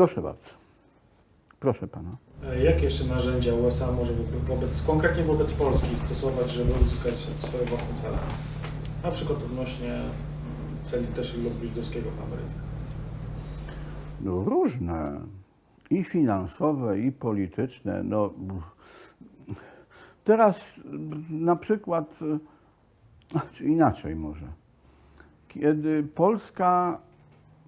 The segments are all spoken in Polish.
Proszę bardzo. Proszę pana. E, Jakie jeszcze narzędzia USA może wo- wobec, konkretnie wobec Polski stosować, żeby uzyskać swoje własne cele? Na przykład odnośnie mm, celi też lobbyistowskiego w Ameryce. No, różne. I finansowe, i polityczne. No, teraz na przykład, czy inaczej może. Kiedy Polska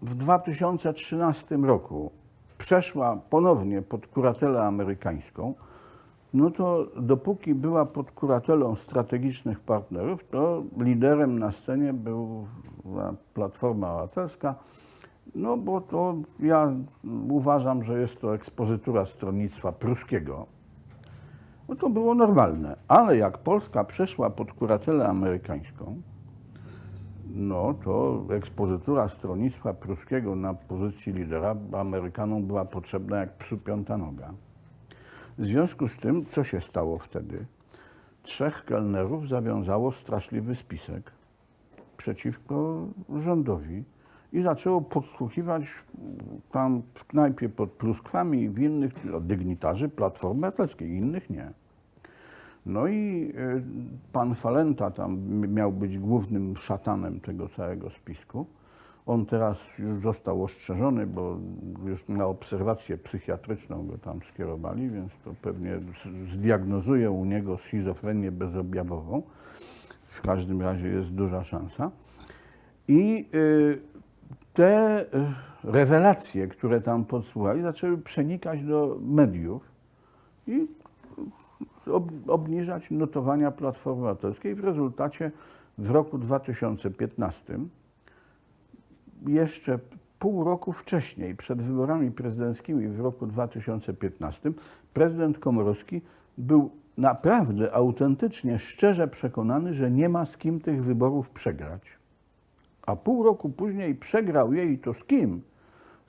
w 2013 roku przeszła ponownie pod kuratelę amerykańską, no to dopóki była pod kuratelą strategicznych partnerów, to liderem na scenie była Platforma Obywatelska, no bo to ja uważam, że jest to ekspozytura stronnictwa pruskiego. No to było normalne. Ale jak Polska przeszła pod kuratelę amerykańską, no to ekspozytura stronnictwa pruskiego na pozycji lidera Amerykanom była potrzebna jak psu piąta noga. W związku z tym, co się stało wtedy? Trzech kelnerów zawiązało straszliwy spisek przeciwko rządowi i zaczęło podsłuchiwać tam w knajpie pod Pluskwami w innych dygnitarzy Platformy Obywatelskiej, innych nie. No i y, pan Falenta tam miał być głównym szatanem tego całego spisku. On teraz już został ostrzeżony, bo już na obserwację psychiatryczną go tam skierowali, więc to pewnie zdiagnozuje u niego schizofrenię bezobjawową. W każdym razie jest duża szansa. I y, te y, rewelacje, które tam podsłuchali, zaczęły przenikać do mediów i obniżać notowania Platformy Obywatelskiej. W rezultacie w roku 2015, jeszcze pół roku wcześniej, przed wyborami prezydenckimi w roku 2015, prezydent Komorowski był naprawdę autentycznie, szczerze przekonany, że nie ma z kim tych wyborów przegrać. A pół roku później przegrał je i to z kim?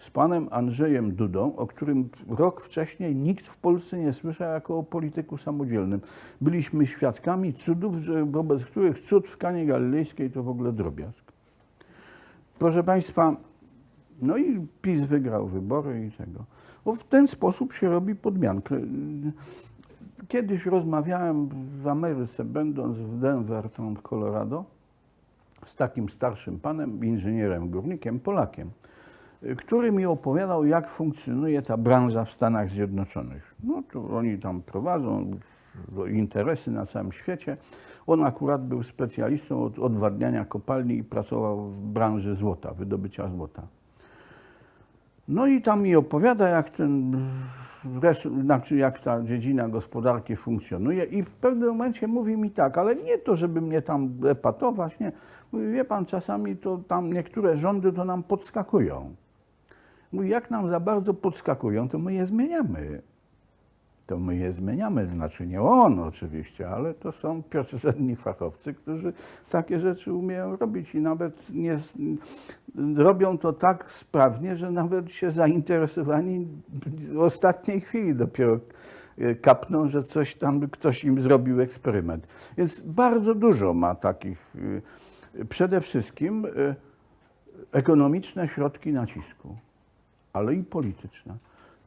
Z panem Andrzejem Dudą, o którym rok wcześniej nikt w Polsce nie słyszał jako o polityku samodzielnym. Byliśmy świadkami cudów, wobec których cud w Kanie Galilejskiej to w ogóle drobiazg. Proszę Państwa, no i PiS wygrał wybory i tego. Bo w ten sposób się robi podmiankę. Kiedyś rozmawiałem w Ameryce, będąc w Denver, tam w Colorado, z takim starszym panem, inżynierem górnikiem, Polakiem, który mi opowiadał, jak funkcjonuje ta branża w Stanach Zjednoczonych. No to oni tam prowadzą interesy na całym świecie. On akurat był specjalistą od odwadniania kopalni i pracował w branży złota, wydobycia złota. No i tam mi opowiada, jak ten, znaczy jak ta dziedzina gospodarki funkcjonuje i w pewnym momencie mówi mi tak, ale nie to, żeby mnie tam epatować, nie. Mówi, wie pan, czasami to tam niektóre rządy to nam podskakują. Mówi, jak nam za bardzo podskakują, to my je zmieniamy. To my je zmieniamy, znaczy nie on oczywiście, ale to są pierwszorzędni fachowcy, którzy takie rzeczy umieją robić i nawet nie, robią to tak sprawnie, że nawet się zainteresowani w ostatniej chwili dopiero e, kapną, że coś tam, ktoś im zrobił eksperyment. Więc bardzo dużo ma takich, e, przede wszystkim e, ekonomiczne środki nacisku, ale i polityczne.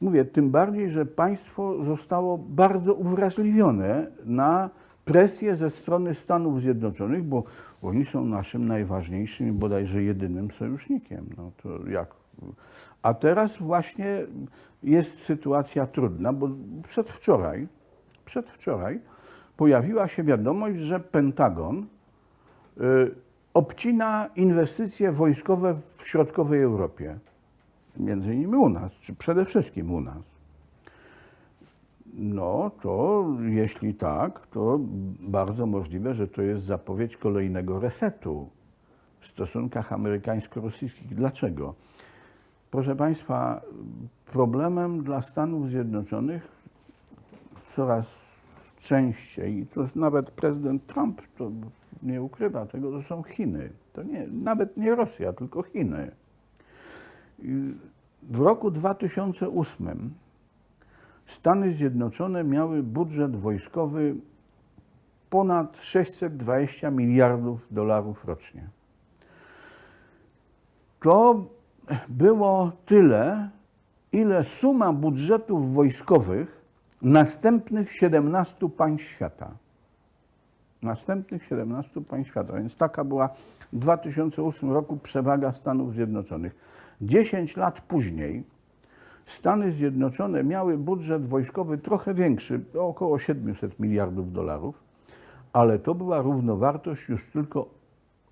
Mówię, tym bardziej, że państwo zostało bardzo uwrażliwione na presję ze strony Stanów Zjednoczonych, bo oni są naszym najważniejszym i bodajże jedynym sojusznikiem. No to jak? A teraz właśnie jest sytuacja trudna, bo przedwczoraj, przedwczoraj pojawiła się wiadomość, że Pentagon y, obcina inwestycje wojskowe w środkowej Europie między innymi u nas, czy przede wszystkim u nas. No to jeśli tak, to bardzo możliwe, że to jest zapowiedź kolejnego resetu w stosunkach amerykańsko-rosyjskich. Dlaczego? Proszę Państwa, problemem dla Stanów Zjednoczonych coraz częściej, i to nawet prezydent Trump to nie ukrywa tego, to są Chiny. To nie, nawet nie Rosja, tylko Chiny. W roku 2008 Stany Zjednoczone miały budżet wojskowy ponad 620 miliardów dolarów rocznie. To było tyle, ile suma budżetów wojskowych następnych 17 państw świata. Następnych 17 państw świata. Więc taka była w 2008 roku przewaga Stanów Zjednoczonych. 10 lat później Stany Zjednoczone miały budżet wojskowy trochę większy, około 700 miliardów dolarów, ale to była równowartość już tylko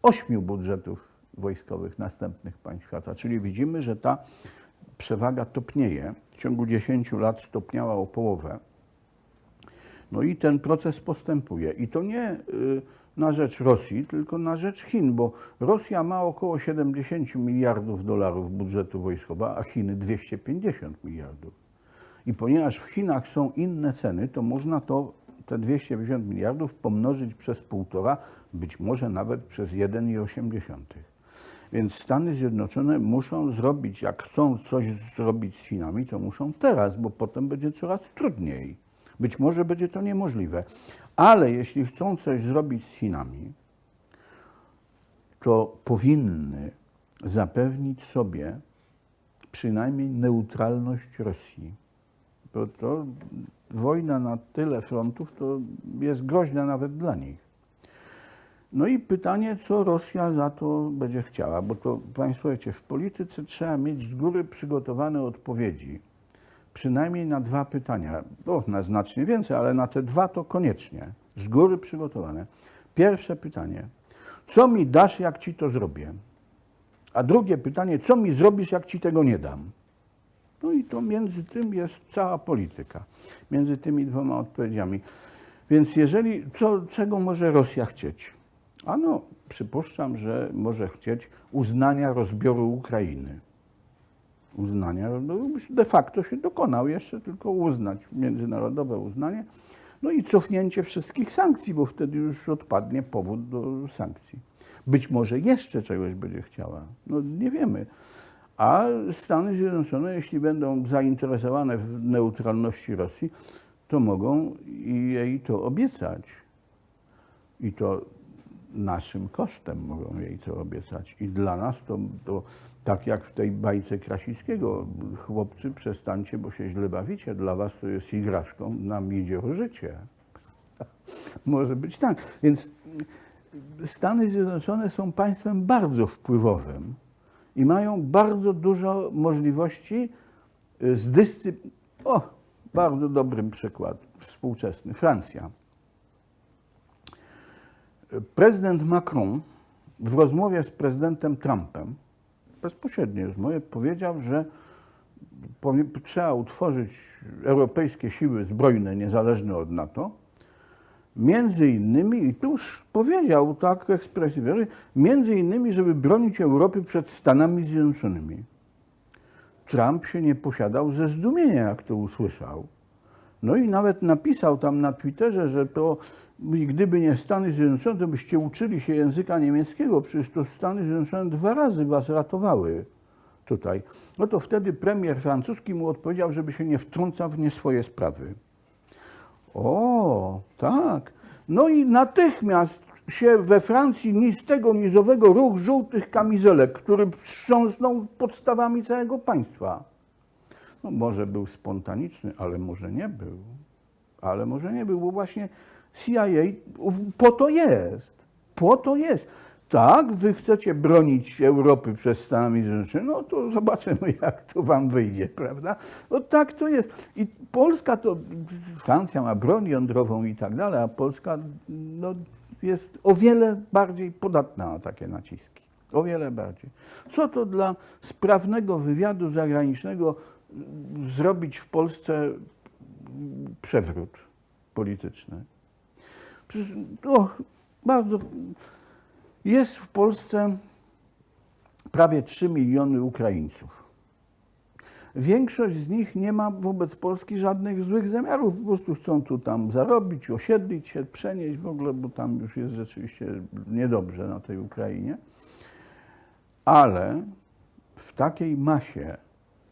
ośmiu budżetów wojskowych następnych państw świata. Czyli widzimy, że ta przewaga topnieje. W ciągu 10 lat stopniała o połowę. No i ten proces postępuje. I to nie y, na rzecz Rosji, tylko na rzecz Chin, bo Rosja ma około 70 miliardów dolarów budżetu wojskowego, a Chiny 250 miliardów. I ponieważ w Chinach są inne ceny, to można to, te 250 miliardów pomnożyć przez półtora, być może nawet przez 1,8. Więc Stany Zjednoczone muszą zrobić, jak chcą coś zrobić z Chinami, to muszą teraz, bo potem będzie coraz trudniej. Być może będzie to niemożliwe. Ale jeśli chcą coś zrobić z Chinami, to powinny zapewnić sobie przynajmniej neutralność Rosji. Bo to wojna na tyle frontów to jest groźna nawet dla nich. No i pytanie, co Rosja za to będzie chciała, bo to Państwo wiecie, w polityce trzeba mieć z góry przygotowane odpowiedzi. Przynajmniej na dwa pytania, o, na znacznie więcej, ale na te dwa to koniecznie, z góry przygotowane. Pierwsze pytanie, co mi dasz, jak ci to zrobię? A drugie pytanie, co mi zrobisz, jak ci tego nie dam? No i to między tym jest cała polityka, między tymi dwoma odpowiedziami. Więc jeżeli, co, czego może Rosja chcieć? Ano, przypuszczam, że może chcieć uznania rozbioru Ukrainy. Uznania, no de facto się dokonał, jeszcze tylko uznać, międzynarodowe uznanie. No i cofnięcie wszystkich sankcji, bo wtedy już odpadnie powód do sankcji. Być może jeszcze czegoś będzie chciała, no nie wiemy. A Stany Zjednoczone, jeśli będą zainteresowane w neutralności Rosji, to mogą jej to obiecać. I to naszym kosztem mogą jej to obiecać. I dla nas to, to tak jak w tej bajce Krasickiego, chłopcy przestańcie, bo się źle bawicie, dla was to jest igraszką, nam idzie o życie. Może być tak. Więc Stany Zjednoczone są państwem bardzo wpływowym i mają bardzo dużo możliwości y, z dyscyplin... O, bardzo dobrym przykład współczesny. Francja. Prezydent Macron w rozmowie z prezydentem Trumpem, bezpośredniej rozmowie, powiedział, że trzeba utworzyć europejskie siły zbrojne niezależne od NATO, między innymi, i tu powiedział tak ekspresywnie, że między innymi, żeby bronić Europy przed Stanami Zjednoczonymi. Trump się nie posiadał ze zdumienia, jak to usłyszał. No i nawet napisał tam na Twitterze, że to gdyby nie Stany Zjednoczone, to byście uczyli się języka niemieckiego, przecież to Stany Zjednoczone dwa razy was ratowały tutaj. No to wtedy premier francuski mu odpowiedział, żeby się nie wtrącał w nie swoje sprawy. O, tak. No i natychmiast się we Francji ni tego nizowego ruch żółtych kamizelek, który wstrząsnął podstawami całego państwa. No może był spontaniczny, ale może nie był. Ale może nie był, bo właśnie CIA po to jest. Po to jest. Tak, wy chcecie bronić Europy przed Stanami Zjednoczonymi, no to zobaczymy, jak to wam wyjdzie, prawda? No tak to jest. I Polska to, Francja ma broń jądrową i tak dalej, a Polska no, jest o wiele bardziej podatna na takie naciski. O wiele bardziej. Co to dla sprawnego wywiadu zagranicznego mm, zrobić w Polsce mm, przewrót polityczny? O, bardzo. Jest w Polsce prawie 3 miliony Ukraińców. Większość z nich nie ma wobec Polski żadnych złych zamiarów. Po prostu chcą tu tam zarobić, osiedlić się, przenieść w ogóle, bo tam już jest rzeczywiście niedobrze na tej Ukrainie. Ale w takiej masie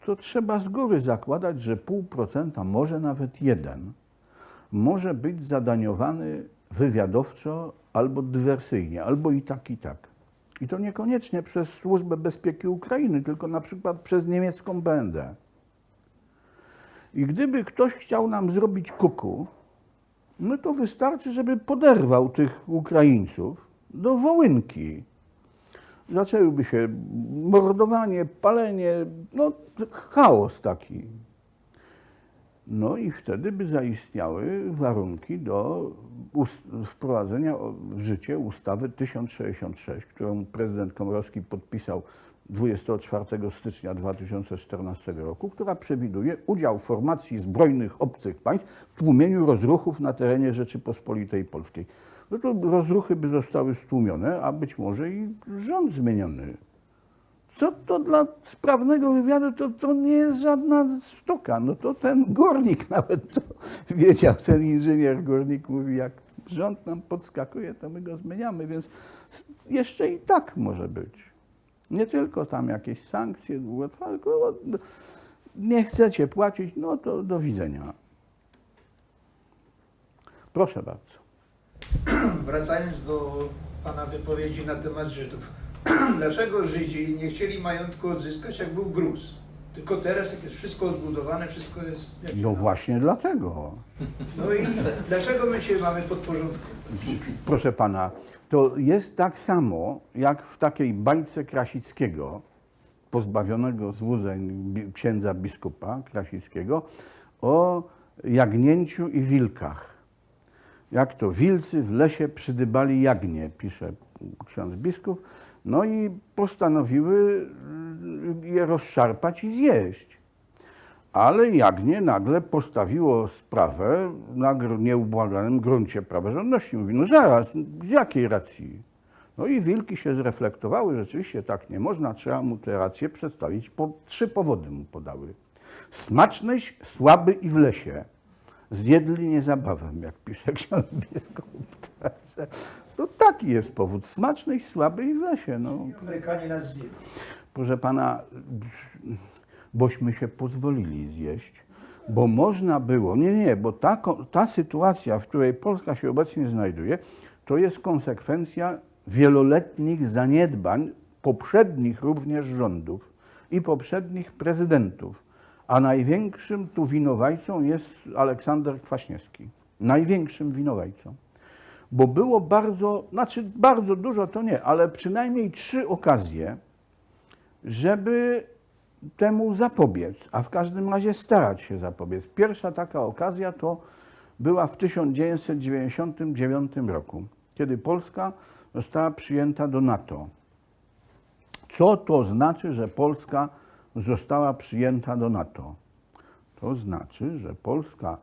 to trzeba z góry zakładać, że pół procenta, może nawet jeden, może być zadaniowany wywiadowczo albo dywersyjnie, albo i tak, i tak. I to niekoniecznie przez Służbę Bezpieki Ukrainy, tylko na przykład przez niemiecką BND. I gdyby ktoś chciał nam zrobić kuku, no to wystarczy, żeby poderwał tych Ukraińców do Wołynki. Zaczęłyby się mordowanie, palenie, no chaos taki. No i wtedy by zaistniały warunki do wprowadzenia w życie ustawy 1066, którą prezydent Komorowski podpisał 24 stycznia 2014 roku, która przewiduje udział formacji zbrojnych obcych państw w tłumieniu rozruchów na terenie Rzeczypospolitej Polskiej. No to rozruchy by zostały stłumione, a być może i rząd zmieniony. Co to dla sprawnego wywiadu, to, to nie jest żadna sztuka. No to ten górnik nawet to wiedział, ten inżynier górnik mówi, jak rząd nam podskakuje, to my go zmieniamy, więc jeszcze i tak może być. Nie tylko tam jakieś sankcje długotrwałe, tylko nie chcecie płacić, no to do widzenia. Proszę bardzo. Wracając do Pana wypowiedzi na temat Żydów. Dlaczego Żydzi nie chcieli majątku odzyskać, jak był gruz? Tylko teraz, jak jest wszystko odbudowane, wszystko jest... Jak No właśnie dlatego. No i dlaczego my się mamy podporządkować? Proszę pana, to jest tak samo jak w takiej bajce Krasickiego, pozbawionego złudzeń księdza biskupa Krasickiego, o jagnięciu i wilkach. Jak to wilcy w lesie przydybali jagnię, pisze ksiądz biskup, no i postanowiły y, je rozszarpać i zjeść. Ale Jagnię nagle postawiło sprawę na nieubłaganym gruncie praworządności. Mówi, no zaraz, z jakiej racji? No i wilki się zreflektowały, rzeczywiście tak nie można, trzeba mu te racje przedstawić. Po, trzy powody mu podały. Smacznyś, słaby i w lesie. Zjedli niezabawem, jak pisze ksiądz biskup. No taki jest powód. Smacznyś, słaby i w lesie. No. Amerykanie nas zjedzą. Proszę pana, bośmy się pozwolili zjeść, bo można było, nie, nie, bo ta, ta sytuacja, w której Polska się obecnie znajduje, to jest konsekwencja wieloletnich zaniedbań poprzednich również rządów i poprzednich prezydentów. A największym tu winowajcą jest Aleksander Kwaśniewski. Największym winowajcą bo było bardzo, znaczy bardzo dużo to nie, ale przynajmniej trzy okazje, żeby temu zapobiec, a w każdym razie starać się zapobiec. Pierwsza taka okazja to była w 1999 roku, kiedy Polska została przyjęta do NATO. Co to znaczy, że Polska została przyjęta do NATO? To znaczy, że Polska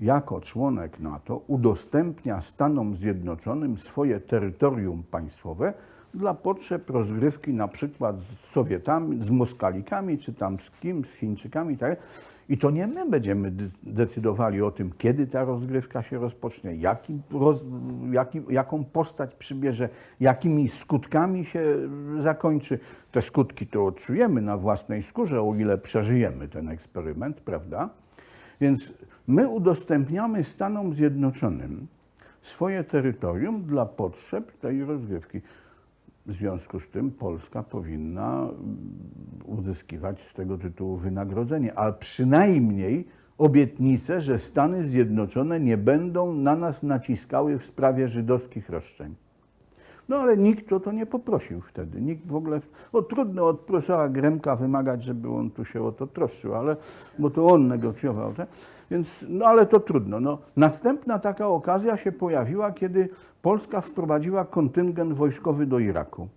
jako członek NATO udostępnia Stanom Zjednoczonym swoje terytorium państwowe dla potrzeb rozgrywki na przykład z Sowietami, z Moskalikami, czy tam z kim, z Chińczykami tak. I to nie my będziemy de- decydowali o tym, kiedy ta rozgrywka się rozpocznie, jaki roz, jaki, jaką postać przybierze, jakimi skutkami się zakończy. Te skutki to odczujemy na własnej skórze, o ile przeżyjemy ten eksperyment, prawda? Więc my udostępniamy Stanom Zjednoczonym swoje terytorium dla potrzeb tej rozgrywki. W związku z tym Polska powinna mm, uzyskiwać z tego tytułu wynagrodzenie, ale przynajmniej obietnicę, że Stany Zjednoczone nie będą na nas naciskały w sprawie żydowskich roszczeń. No ale nikt o to nie poprosił wtedy. Nikt w ogóle. No, trudno od profesora Gremka wymagać, żeby on tu się o to troszczył, ale, bo to on negocjował. Tak? Więc, no ale to trudno. No, następna taka okazja się pojawiła, kiedy Polska wprowadziła kontyngent wojskowy do Iraku.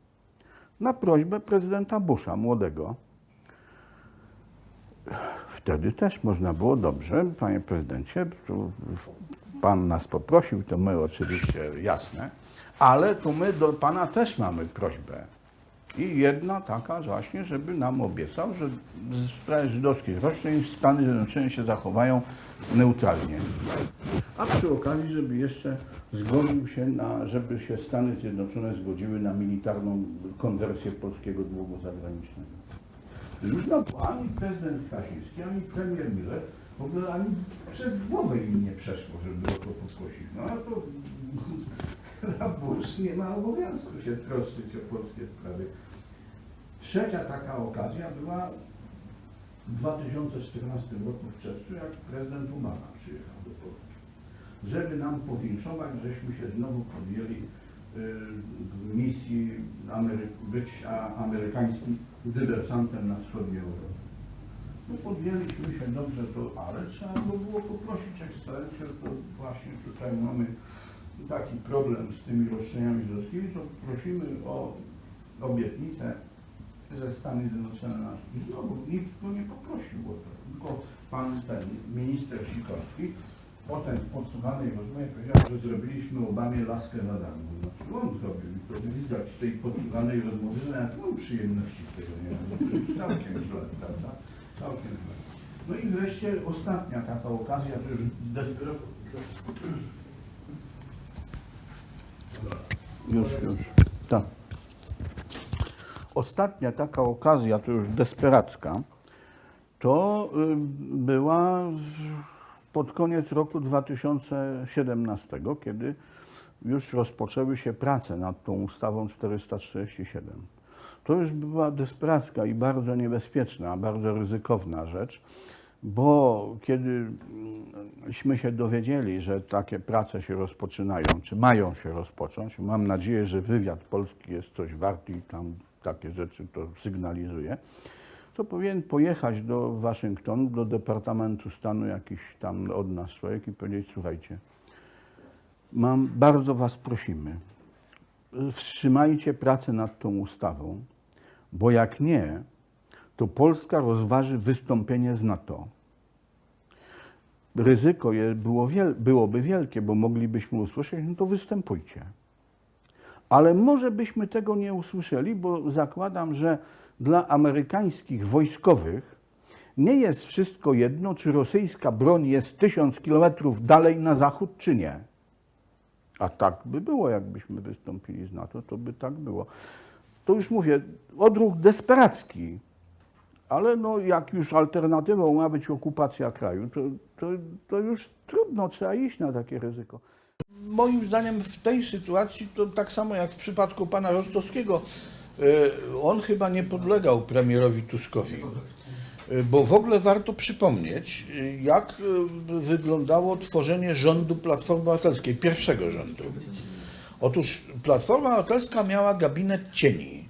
Na prośbę prezydenta Busha, młodego. Wtedy też można było dobrze, panie prezydencie, pan nas poprosił, to my oczywiście jasne, ale tu my do pana też mamy prośbę. I jedna taka właśnie, żeby nam obiecał, że w sprawie żydowskich roszczeń Stany Zjednoczone się zachowają neutralnie. A przy okazji, żeby jeszcze zgodził się na, żeby się Stany Zjednoczone zgodziły na militarną konwersję polskiego długu zagranicznego. Już no, ani prezydent Kaczyński, ani premier Miller w ogóle ani przez głowę im nie przeszło, żeby o to poprosić. No a to a Bush nie ma obowiązku się troszczyć o polskie sprawy. Trzecia taka okazja była w 2014 roku w czerwcu, jak prezydent Obama przyjechał do Polski. Żeby nam powinszować, żeśmy się znowu podjęli y, misji Amery- być amerykańskim dywersantem na wschodniej Europie. No podjęliśmy się dobrze to, ale trzeba by było poprosić ekscelencję, to właśnie tutaj mamy taki problem z tymi roszczeniami żydowskimi, to prosimy o obietnicę ze Stanów Zjednoczonych. I znowu nikt go nie poprosił o to, tylko pan ten minister Sikorski potem w podsłuchanej rozmowie powiedział, że zrobiliśmy Obamie laskę za darmo. Znaczy on zrobił i to widać z tej podsłuchanej rozmowy, że nawet on przyjemności z tego nie ma. Jest Całkiem źle, prawda? Całkiem źle. No i wreszcie ostatnia taka okazja, to już Już, już. Tak. Ostatnia taka okazja, to już desperacka, to y, była pod koniec roku 2017, kiedy już rozpoczęły się prace nad tą ustawą 447. To już była desperacka i bardzo niebezpieczna, bardzo ryzykowna rzecz, bo kiedy myśmy się dowiedzieli, że takie prace się rozpoczynają, czy mają się rozpocząć, mam nadzieję, że wywiad polski jest coś wart i tam takie rzeczy to sygnalizuje, to powinien pojechać do Waszyngtonu, do Departamentu Stanu jakiś tam od nas człowiek i powiedzieć, słuchajcie, mam, bardzo Was prosimy, wstrzymajcie pracę nad tą ustawą, bo jak nie, to Polska rozważy wystąpienie z NATO. Ryzyko je było wiel, byłoby wielkie, bo moglibyśmy usłyszeć, no to występujcie. Ale może byśmy tego nie usłyszeli, bo zakładam, że dla amerykańskich wojskowych nie jest wszystko jedno, czy rosyjska broń jest tysiąc kilometrów dalej na zachód, czy nie. A tak by było, jakbyśmy wystąpili z NATO, to by tak było. To już mówię, odruch desperacki, ale no, jak już alternatywą ma być okupacja kraju, to, to, to już trudno, trzeba iść na takie ryzyko. Moim zdaniem w tej sytuacji to tak samo jak w przypadku pana Rostowskiego, e, on chyba nie podlegał premierowi Tuskowi. E, Bo w ogóle warto przypomnieć, e, jak wyglądało tworzenie rządu Platformy Obywatelskiej, pierwszego rządu. Otóż Platforma Obywatelska miała gabinet cieni.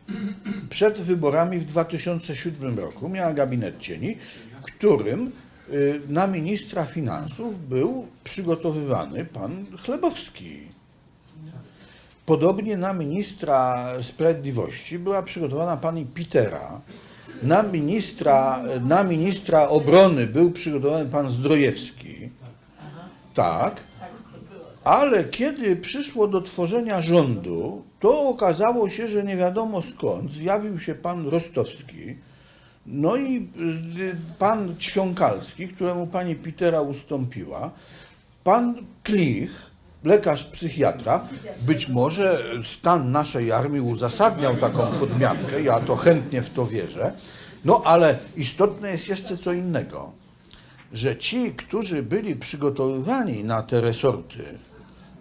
Przed wyborami w 2007 roku miała gabinet cieni, w którym y, na ministra finansów był przygotowywany pan Chlebowski. Podobnie na ministra sprawiedliwości była przygotowana pani Pitera. Na ministra, na ministra obrony był przygotowany pan Zdrojewski. Tak. Ale kiedy przyszło do tworzenia rządu, to okazało się, że nie wiadomo skąd zjawił się pan Rostowski, no i y, pan Ćwiąkalski, któremu pani Pitera ustąpiła, pan Klich, lekarz psychiatra, być może stan naszej armii uzasadniał taką podmiankę, ja to chętnie w to wierzę, no ale istotne jest jeszcze co innego, że ci, którzy byli przygotowywani na te resorty,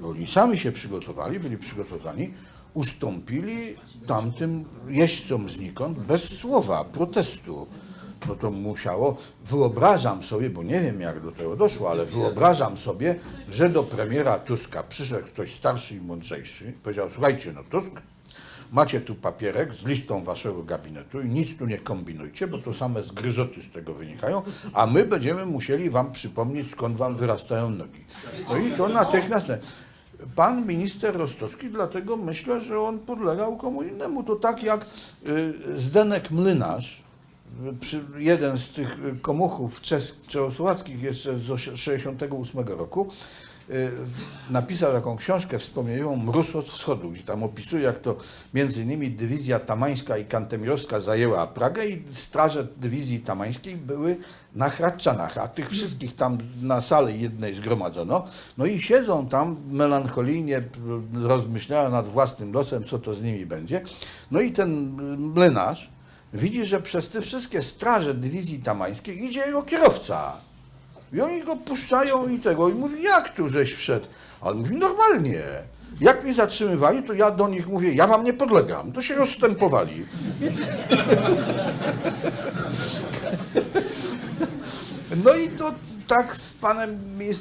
oni sami się przygotowali, byli przygotowani, ustąpili tamtym jeźdźcom znikąd bez słowa protestu. No to musiało, wyobrażam sobie, bo nie wiem jak do tego doszło, ale wyobrażam sobie, że do premiera Tuska przyszedł ktoś starszy i mądrzejszy, powiedział, słuchajcie, no Tusk, macie tu papierek z listą waszego gabinetu i nic tu nie kombinujcie, bo to same zgryzoty z tego wynikają, a my będziemy musieli wam przypomnieć, skąd wam wyrastają nogi. No i to natychmiast... Pan minister Rostowski, dlatego myślę, że on podlegał komu innemu. To tak jak y, Zdenek Młynarz, y, jeden z tych komuchów czes, czechosłowackich jeszcze z 1968 roku, napisał taką książkę wspomnieniową Mróz od wschodu, gdzie tam opisuje, jak to między innymi dywizja tamańska i kantemirowska zajęła Pragę i straże dywizji tamańskiej były na Hradczanach, a tych wszystkich tam na sali jednej zgromadzono, no i siedzą tam melancholijnie, rozmyślają nad własnym losem, co to z nimi będzie. No i ten młynarz widzi, że przez te wszystkie straże dywizji tamańskiej idzie jego kierowca. I oni go puszczają i tego. I mówi, jak tu żeś wszedł? A on mówi, normalnie. Jak mnie zatrzymywali, to ja do nich mówię, ja wam nie podlegam. To się rozstępowali. No i to tak z panem ministrem.